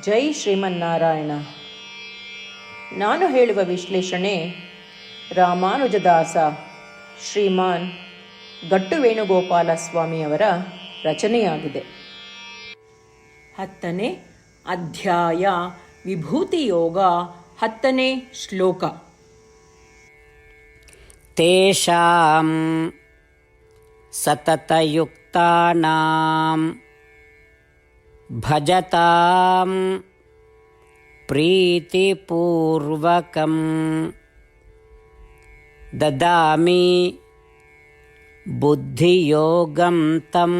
ಜೈ ಶ್ರೀಮನ್ನಾರಾಯಣ. ನಾನು ಹೇಳುವ ವಿಶ್ಲೇಷಣೆ ರಾಮಾನುಜದಾಸ ಶ್ರೀಮಾನ್ ಗಟ್ಟು ವೇಣುಗೋಪಾಲ ಸ್ವಾಮಿಯವರ ರಚನೆಯಾಗಿದೆ. ಹತ್ತನೇ ಅಧ್ಯಾಯ ವಿಭೂತಿ ಯೋಗ ಹತ್ತನೇ ಶ್ಲೋಕ. ತೇಷಾಂ ಸತತಯುಕ್ತಾನಾಂ भजतां प्रीतिपूर्वकं ददामि बुद्धियोगं तं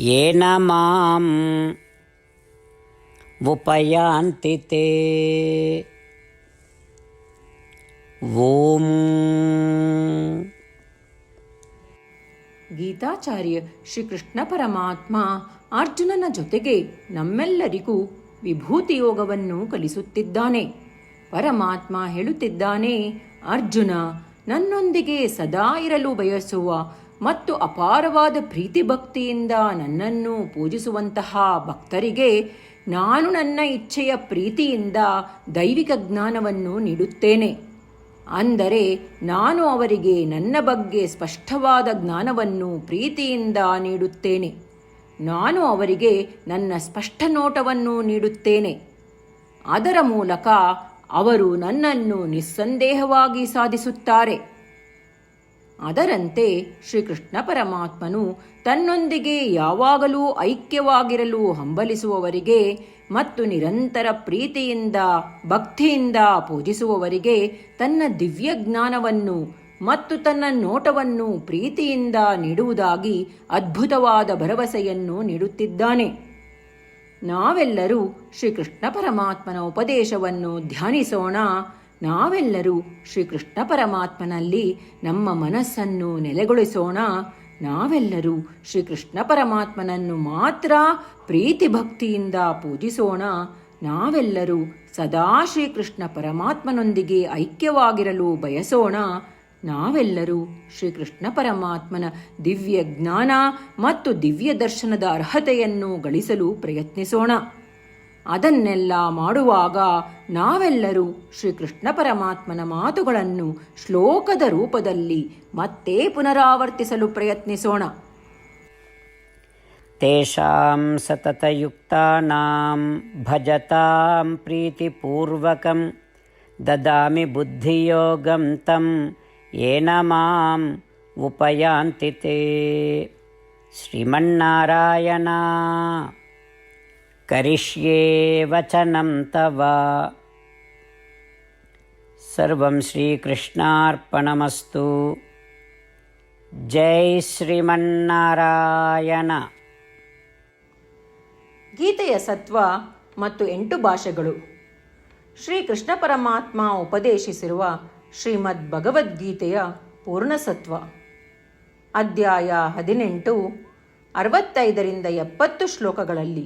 येन माम् उपयान्ति ते। ಓಂ ಗೀತಾಚಾರ್ಯ ಶ್ರೀಕೃಷ್ಣ ಪರಮಾತ್ಮ ಅರ್ಜುನನ ಜೊತೆಗೆ ನಮ್ಮೆಲ್ಲರಿಗೂ ವಿಭೂತಿ ಯೋಗವನ್ನು ಕಲಿಸುತ್ತಿದ್ದಾನೆ. ಪರಮಾತ್ಮ ಹೇಳುತ್ತಿದ್ದಾನೆ, ಅರ್ಜುನ, ನನ್ನೊಂದಿಗೆ ಸದಾ ಇರಲು ಬಯಸುವ ಮತ್ತು ಅಪಾರವಾದ ಪ್ರೀತಿ ಭಕ್ತಿಯಿಂದ ನನ್ನನ್ನು ಪೂಜಿಸುವಂತಹ ಭಕ್ತರಿಗೆ ನಾನು ನನ್ನ ಇಚ್ಛೆಯ ಪ್ರೀತಿಯಿಂದ ದೈವಿಕ ಜ್ಞಾನವನ್ನು ನೀಡುತ್ತೇನೆ. ಅಂದರೆ ನಾನು ಅವರಿಗೆ ನನ್ನ ಬಗ್ಗೆ ಸ್ಪಷ್ಟವಾದ ಜ್ಞಾನವನ್ನು ಪ್ರೀತಿಯಿಂದ ನೀಡುತ್ತೇನೆ. ನಾನು ಅವರಿಗೆ ನನ್ನ ಸ್ಪಷ್ಟ ನೋಟವನ್ನು ನೀಡುತ್ತೇನೆ. ಅದರ ಮೂಲಕ ಅವರು ನನ್ನನ್ನು ನಿಸ್ಸಂದೇಹವಾಗಿ ಸಾಧಿಸುತ್ತಾರೆ. ಅದರಂತೆ ಶ್ರೀಕೃಷ್ಣ ಪರಮಾತ್ಮನು ತನ್ನೊಂದಿಗೆ ಯಾವಾಗಲೂ ಐಕ್ಯವಾಗಿರಲು ಹಂಬಲಿಸುವವರಿಗೆ ಮತ್ತು ನಿರಂತರ ಪ್ರೀತಿಯಿಂದ, ಭಕ್ತಿಯಿಂದ ಪೂಜಿಸುವವರಿಗೆ ತನ್ನ ದಿವ್ಯ ಜ್ಞಾನವನ್ನು ಮತ್ತು ತನ್ನ ನೋಟವನ್ನು ಪ್ರೀತಿಯಿಂದ ನೀಡುವುದಾಗಿ ಅದ್ಭುತವಾದ ಭರವಸೆಯನ್ನು ನೀಡುತ್ತಿದ್ದಾನೆ. ನಾವೆಲ್ಲರೂ ಶ್ರೀಕೃಷ್ಣ ಪರಮಾತ್ಮನ ಉಪದೇಶವನ್ನು ಧ್ಯಾನಿಸೋಣ. ನಾವೆಲ್ಲರೂ ಶ್ರೀಕೃಷ್ಣ ಪರಮಾತ್ಮನಲ್ಲಿ ನಮ್ಮ ಮನಸ್ಸನ್ನು ನೆಲೆಗೊಳಿಸೋಣ. ನಾವೆಲ್ಲರೂ ಶ್ರೀಕೃಷ್ಣ ಪರಮಾತ್ಮನನ್ನು ಮಾತ್ರ ಪ್ರೀತಿ ಭಕ್ತಿಯಿಂದ ಪೂಜಿಸೋಣ. ನಾವೆಲ್ಲರೂ ಸದಾ ಶ್ರೀಕೃಷ್ಣ ಪರಮಾತ್ಮನೊಂದಿಗೆ ಐಕ್ಯವಾಗಿರಲು ಬಯಸೋಣ. ನಾವೆಲ್ಲರೂ ಶ್ರೀಕೃಷ್ಣ ಪರಮಾತ್ಮನ ದಿವ್ಯ ಜ್ಞಾನ ಮತ್ತು ದಿವ್ಯ ದರ್ಶನದ ಅರ್ಹತೆಯನ್ನು ಗಳಿಸಲು ಪ್ರಯತ್ನಿಸೋಣ. ಅದನ್ನೆಲ್ಲ ಮಾಡುವಾಗ ನಾವೆಲ್ಲರೂ ಶ್ರೀಕೃಷ್ಣ ಪರಮಾತ್ಮನ ಮಾತುಗಳನ್ನು ಶ್ಲೋಕದ ರೂಪದಲ್ಲಿ ಮತ್ತೆ ಪುನರಾವರ್ತಿಸಲು ಪ್ರಯತ್ನಿಸೋಣ. ತೇಷಾಂ ಸತತಯುಕ್ತಾನಾಂ ಭಜತಾಂ ಪ್ರೀತಿಪೂರ್ವಕಂ ದದಾಮಿ ಬುದ್ಧಿಯೋಗಂ ತಂ ಏನ ಮಾಂ ಉಪಯಾಂತಿತೇ. ಶ್ರೀಮನ್ನಾರಾಯಣ. करिष्ये वचनं तव सर्वं श्रीकृष्णार्पणमस्तु जय श्रीमन्नारायण ಗೀತೆಯ ಸತ್ವ ಮತ್ತು ಎಂಟು ಭಾಷೆಗಳು ಶ್ರೀ ಕೃಷ್ಣ ಪರಮಾತ್ಮ ಉಪದೇಶಿಸಿರುವ ಶ್ರೀಮದ್ ಭಗವದ್ಗೀತೆಯ ಪೂರ್ಣಸತ್ವ ಅಧ್ಯಾಯ ಹದಿನೆಂಟು ಅರವತ್ತೈದರಿಂದ ಎಪ್ಪತ್ತು ಶ್ಲೋಕಗಳಲ್ಲಿ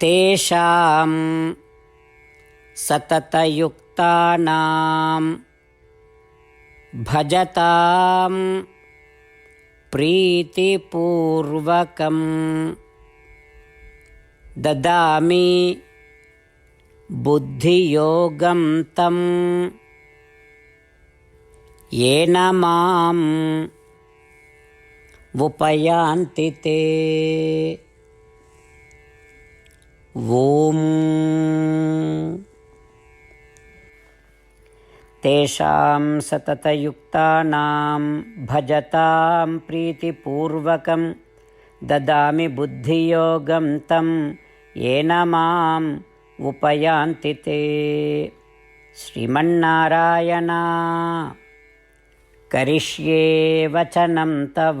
తేషాం సతతయుక్తానాం భజతాం ప్రీతిపూర్వకం దదామి బుద్ధియోగం తం ఏన మాం ఉపయాంతి తే ॐ तेषां सततयुक्तानां भजतां प्रीतिपूर्वकं ददामि बुद्धियोगं तं येन माम् उपयान्ति ते। श्रीमन्नारायण। करिष्ये वचनं तव।